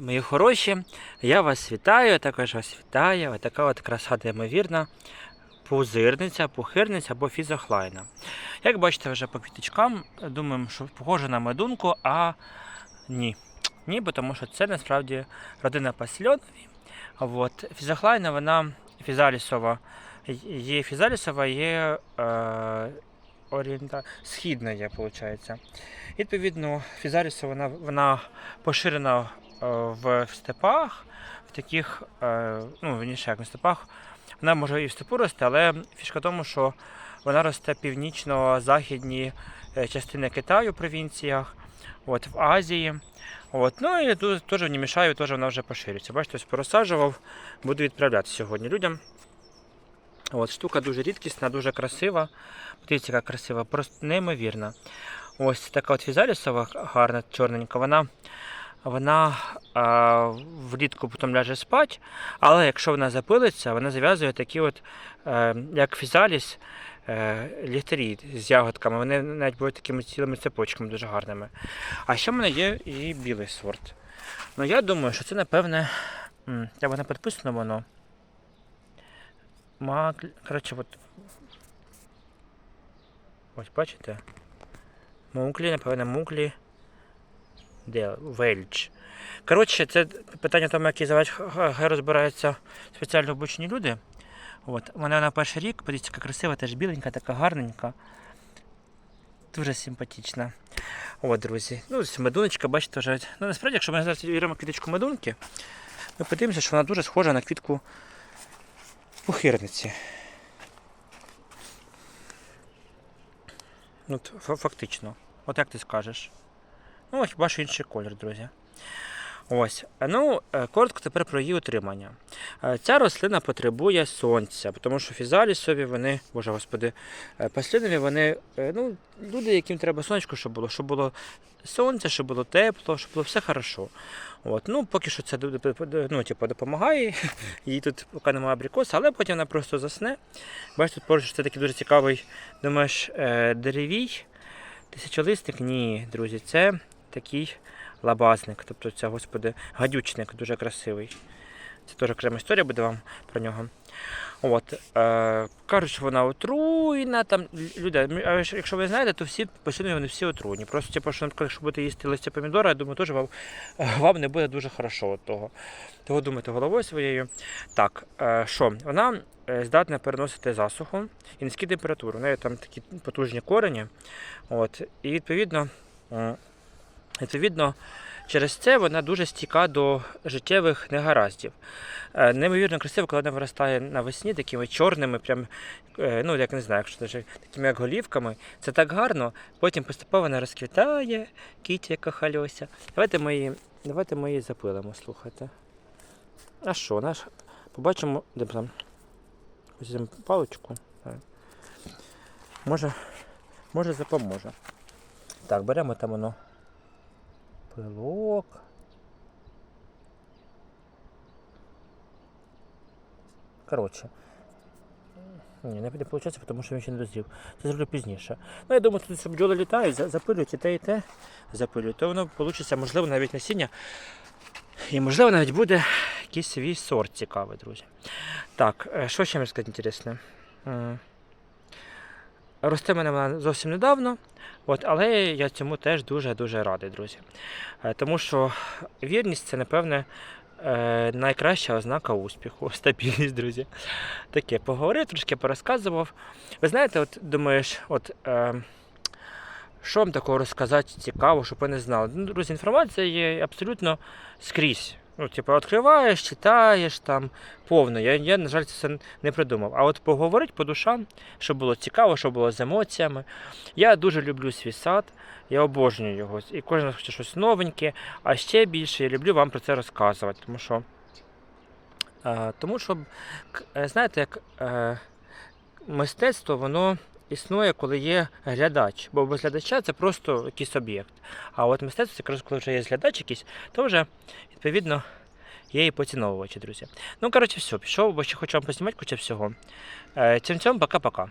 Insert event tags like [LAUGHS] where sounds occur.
мої хороші. Я вас вітаю, також вас вітаю. Така от краса неймовірна. Пузирниця, пухирниця або фізохлайна. Як бачите, вже по квіточкам думаємо, що похоже на медунку, а ні. Ні, бо тому що це насправді родина пасільонові. От. Фізохлайна, вона фізалісова. Є фізалісова, є е, орієнта... східна виходить. Відповідно, фізалісова вона, вона поширена в степах, в таких, е, ну, вірніше, як на степах, вона може і в степу рости, але фішка в тому, що вона росте північно-західні е, частини Китаю, провінціях, от, в Азії. От, ну і тут теж не мішаю, теж вона вже поширюється. Бачите, ось порозсаджував, буду відправляти сьогодні людям. От, штука дуже рідкісна, дуже красива. Подивіться, яка красива, просто неймовірна. Ось така от фізалісова, гарна, чорненька, вона, вона а, влітку потім ляже спати, але якщо вона запилиться, вона зав'язує такі от, е, як фізаліс, е, ліхтарі з ягодками. Вони навіть будуть такими цілими цепочками дуже гарними. А ще в мене є і білий сорт. Ну я думаю, що це напевне. Як воно підписано воно. Коротше, от. Ось бачите? Муклі, напевно, муклі. Де? Вельч. Коротше, це питання тому, як звати, розбираються спеціально обучені люди. От. Вона на перший рік, подивіться, яка красива, теж біленька, така гарненька. Дуже симпатична. От, друзі. Ну, медуночка, бачите, вже. Ну, насправді, якщо ми зараз віримо квіточку медунки, ми подивимося, що вона дуже схожа на квітку пухирниці. Ну, От, фактично. От як ти скажеш? Ну, хіба що інший колір, друзі. Ось. Ну, е, коротко тепер про її утримання. Е, Ця рослина потребує сонця, тому що фізалісові вони, боже господи, е, паслінові вони, ну, люди, яким треба сонечко, щоб було, щоб було сонце, щоб було тепло, щоб було все хорошо. От. Ну, поки що це ну, типу, допомагає. [LAUGHS] Їй тут поки немає абрикоса, але потім вона просто засне. Бачите, тут поруч це такий дуже цікавий, думаєш, деревій. Тисячолисник? Ні, друзі, це такий лабазник, тобто це, господи, гадючник, дуже красивий. Це теж окрема історія буде вам про нього. От, е, кажуть, що вона отруйна. Там, люди, а якщо ви знаєте, то всі постійно вони всі отруйні. Просто, типу, що, наприклад, якщо будете їсти листя помідора, я думаю, теж вам, [LAUGHS] вам не буде дуже хорошо від того. Того думайте головою своєю. Так, е, що, вона е, здатна переносити засуху і низькі температури. У неї там такі потужні корені. От, і відповідно, відповідно, через це вона дуже стійка до життєвих негараздів. Е, Неймовірно красиво, коли вона виростає навесні такими чорними, прям, е, ну як не знаю, якщо даже такими як голівками. Це так гарно. Потім поступово вона розквітає, кітя яка хальося. Давайте ми її, давайте ми її запилимо, слухайте. А що, наш? Побачимо, де там. Візьмемо паличку. Може, може запоможе. Так, беремо там воно пилок. Коротше. Ні, не буде виходить, тому що він ще не дозрів. Це зроблю пізніше. Ну, я думаю, тут бджоли літають, запилюють і те, і те запилюють, то воно вийде, можливо, навіть насіння. І можливо навіть буде якийсь свій сорт цікавий, друзі. Так, е, що ще мені сказати інтересне? М. Росте мене вона зовсім недавно, от, але я цьому теж дуже-дуже радий, друзі. Е, Тому що вірність це, напевне, е, найкраща ознака успіху, [LAUGHS] стабільність, друзі. Таке, поговорив, трошки порозказував. Ви знаєте, от думаєш, от. Е, що вам такого розказати цікаво, щоб ви не знали? Ну, друзі, інформація є абсолютно скрізь. Ну, типу, відкриваєш, читаєш там повно. Я, я, на жаль, це не придумав. А от поговорити по душам, щоб було цікаво, щоб було з емоціями. Я дуже люблю свій сад, я обожнюю його. І кожен хоче щось новеньке, а ще більше я люблю вам про це розказувати. Тому що, е, тому що е, знаєте, як е, мистецтво, воно існує, коли є глядач. Бо без глядача це просто якийсь об'єкт. А от мистецтво, якраз коли вже є глядач якийсь, то вже відповідно є і поціновувачі, друзі. Ну, коротше, все, пішов, бо ще хочу вам познімати куча всього. Е, Цим цьому пока-пока.